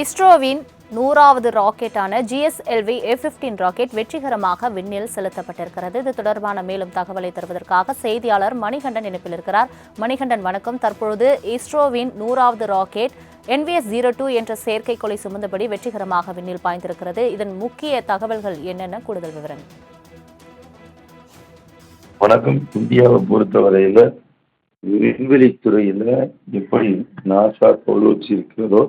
இஸ்ரோவின் நூறாவது ராக்கெட்டான G S L V A fifteen rocket வெற்றிகரமாக விண்ணில் செலுத்தப்பட்டிருக்கிறது. இது தொடர்பான மேலும் தகவலை தருவதற்காக செய்தியாளர் மணிகண்டன் இணைப்பில் இருக்கிறார். மணிகண்டன் வணக்கம். தற்பொழுது இஸ்ரோவின் நூறாவது ராக்கெட் என்விஎஸ் ஜீரோ டூ என்ற செயற்கைக்கோளை சுமந்தபடி வெற்றிகரமாக விண்ணில் பாய்ந்திருக்கிறது. இதன் முக்கிய தகவல்கள் என்னென்ன? கூடுதல் விவரங்கள் வணக்கம். இந்தியாவை பொறுத்தவரையில் விண்வெளித்துறையில் எப்படி நாசா தொழிற்சி இருக்கிறதோ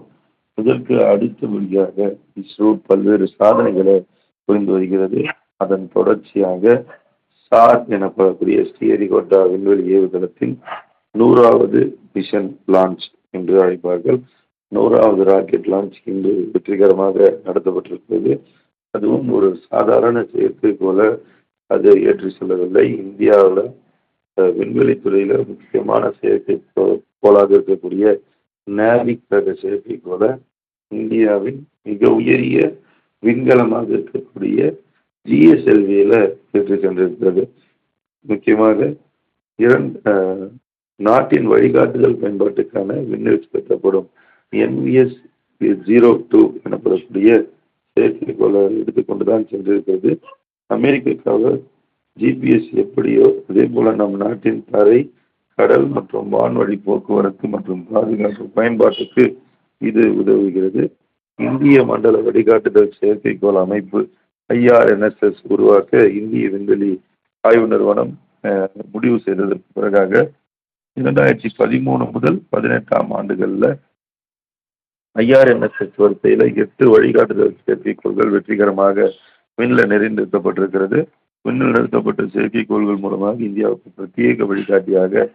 இதற்கு அடுத்தபடியாக இஸ்ரோ பல்வேறு சாதனைகளை புரிந்து வருகிறது. அதன் தொடர்ச்சியாக சார் எனப்படக்கூடிய ஸ்ரீஹரிகோட்டா விண்வெளி ஏவுதளத்தின் நூறாவது மிஷன் லான்ச் என்று அழைப்பார்கள். நூறாவது ராக்கெட் லான்ச் இன்று வெற்றிகரமாக நடத்தப்பட்டிருக்கிறது. அதுவும் ஒரு சாதாரண செயற்கை போல அது ஏற்றி செல்லவில்லை. இந்தியாவில் விண்வெளி துறையில் முக்கியமான செயற்கை கோ- கோளாக இருக்கக்கூடிய நேவிக் ரக செயற்கைக்கோளை இந்தியாவின் மிக உயரிய விண்கலமாக இருக்கக்கூடிய ஜிஎஸ்எல்வியில் ஏற்றி சென்றிருக்கிறது. முக்கியமாக இரண்டு நாட்டின் வழிகாட்டுதல் பயன்பாட்டுக்கான விண்ணில் செலுத்தப்படும் என்விஎஸ் ஜீரோ டூ எனப்படக்கூடிய செயற்கைக்கோளை எடுத்துக்கொண்டுதான் சென்றிருக்கிறது. அமெரிக்காவுக்காக ஜிபிஎஸ் எப்படியோ அதே போல நம் நாட்டின் தரை கடல் மற்றும் வான்வழி போக்குவரத்து மற்றும் பாதுகாப்பு பயன்பாட்டுக்கு இது உதவுகிறது. இந்திய மண்டல வழிகாட்டுதல் செயற்கைக்கோள் அமைப்பு ஐஆர்என்எஸ்எஸ் உருவாக்க இந்திய விண்வெளி ஆய்வு நிறுவனம் முடிவு செய்ததற்கு பிறகாக இரண்டாயிரத்தி பதிமூணு முதல் பதினெட்டாம் ஆண்டுகளில் ஐஆர்என்எஸ்எஸ் வரிசையில் எட்டு வழிகாட்டுதல் செயற்கைக்கோள்கள் வெற்றிகரமாக விண்ணில் நிறைந்திருக்கப்பட்டிருக்கிறது. விண்ணில் நிறுத்தப்பட்ட செயற்கைக்கோள்கள் மூலமாக இந்தியாவுக்கு பிரத்யேக வழிகாட்டியாக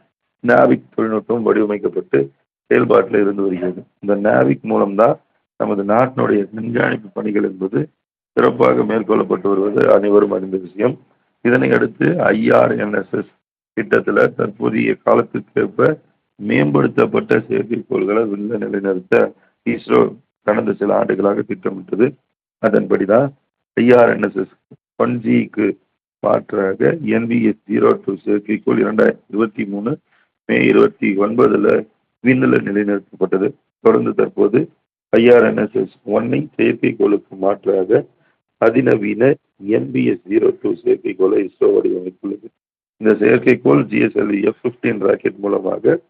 நாவிக் தொழில்நுட்பம் வடிவமைக்கப்பட்டு செயல்பாட்டில் இருந்து வருகிறது. இந்த நாவிக் மூலம்தான் நமது நாட்டினுடைய கண்காணிப்பு பணிகள் என்பது சிறப்பாக மேற்கொள்ளப்பட்டு வருவது அனைவரும் அறிந்த விஷயம். இதனை அடுத்து ஐஆர்என்எஸ்எஸ் திட்டத்தில் தற்போதைய காலத்துக்கேற்ப மேம்படுத்தப்பட்ட செயற்கைக்கோள்களை விண்ணில் நிலைநிறுத்த இஸ்ரோ கடந்த சில ஆண்டுகளாக திட்டமிட்டது. அதன்படிதான் ஐஆர்என்எஸ்எஸ் ஒன் ஜிக்கு மாற்றாக என்விஎஸ் ஜீரோ டூ செயற்கைக்கோள் இரண்டாயிரத்தி இருபத்தி மூணு மே இருபத்தி ஒன்பதுல விண்ணில் நிலைநிறுத்தப்பட்டது. தொடர்ந்து தற்போது ஐஆர்என்எஸ்எஸ் ஒன்னை செயற்கைக்கோளுக்கு மாற்றாக அதிநவீன N V S zero two செயற்கைக்கோளை இஸ்ரோ வடிவமைத்துள்ளது. இந்த செயற்கைக்கோள் ஜிஎஸ்எல்வி எஃப் பிப்டீன் ராக்கெட் மூலமாக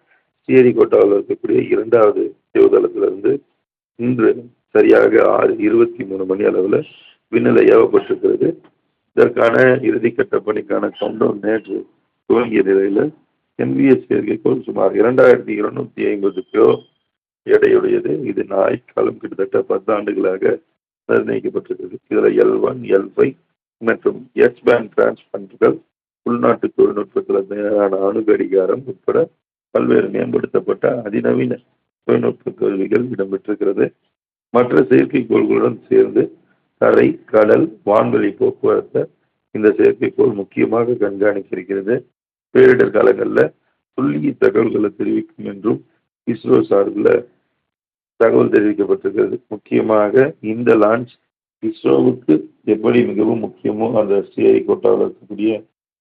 ஸ்ரீஹரிகோட்டாவில் இருக்கக்கூடிய இரண்டாவது ஏவுதளத்திலிருந்து இன்று சரியாக ஆறு இருபத்தி மூணு மணி அளவில் விண்ணில் ஏவப்பட்டிருக்கிறது. இதற்கான இறுதிக்கட்ட பணிக்கான கவுண்டவுன் நேற்று துவங்கிய நிலையில் எம்பிஎஸ் செயற்கைக்கோள் சுமார் இரண்டாயிரத்தி இருநூத்தி ஐம்பது கிலோ எடையுடையது. இது நாய்க்காலம் கிட்டத்தட்ட பத்தாண்டுகளாக நிர்ணயிக்கப்பட்டிருக்கிறது. இதில் எல் ஒன் எல் ஃபைவ் மற்றும் எஸ் பேண்ட் டிரான்ஸ்பண்டர்கள் உள்நாட்டு தொழில்நுட்பத்தில் தயாரான அணுகடிகாரம் உட்பட பல்வேறு மேம்படுத்தப்பட்ட அதிநவீன தொழில்நுட்ப கருவிகள் இடம்பெற்றிருக்கிறது. மற்ற செயற்கைக்கோள்களுடன் சேர்ந்து தரை கடல் வான்வெளி போக்குவரத்தை இந்த செயற்கைக்கோள் முக்கியமாக கண்காணிக்கிறது பேரிடர் காலங்களில் துல்லிய தகவல்களை தெரிவிக்கும் என்றும் இஸ்ரோ சார்பில் தகவல் தெரிவிக்கப்பட்டிருக்கிறது. முக்கியமாக இந்த லான்ச் இஸ்ரோவுக்கு எப்படி மிகவும் முக்கியமோ அந்த சிஐ கோட்டாவில் இருக்கக்கூடிய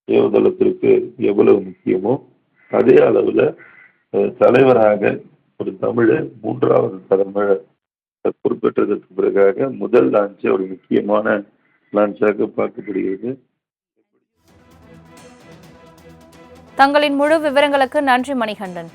ஏவுதளத்திற்கு எவ்வளவு முக்கியமோ அதே அளவில் தலைவராக ஒரு தமிழர் மூன்றாவது தலைமுறை பொறுப்பேற்றதற்கு பிறகாக முதல் லான்ச்சே ஒரு முக்கியமான லான்ச்சாக பார்க்கப்படுகிறது. தங்களின் முழு விவரங்களுக்கு நன்றி மணிகண்டன்.